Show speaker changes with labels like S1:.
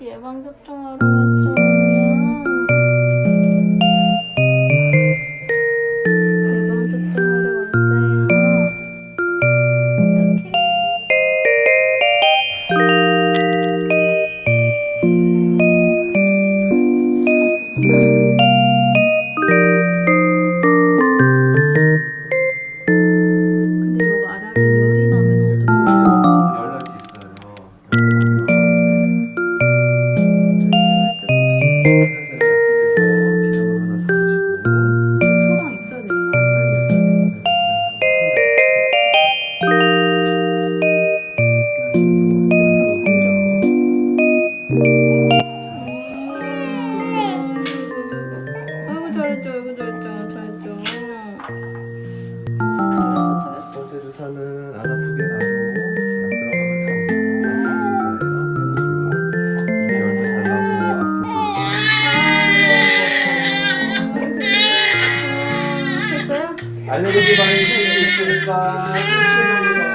S1: 예방접종하러 아이고 잘했죠 아이고 잘했죠
S2: 알레르기 반응이 있으니까.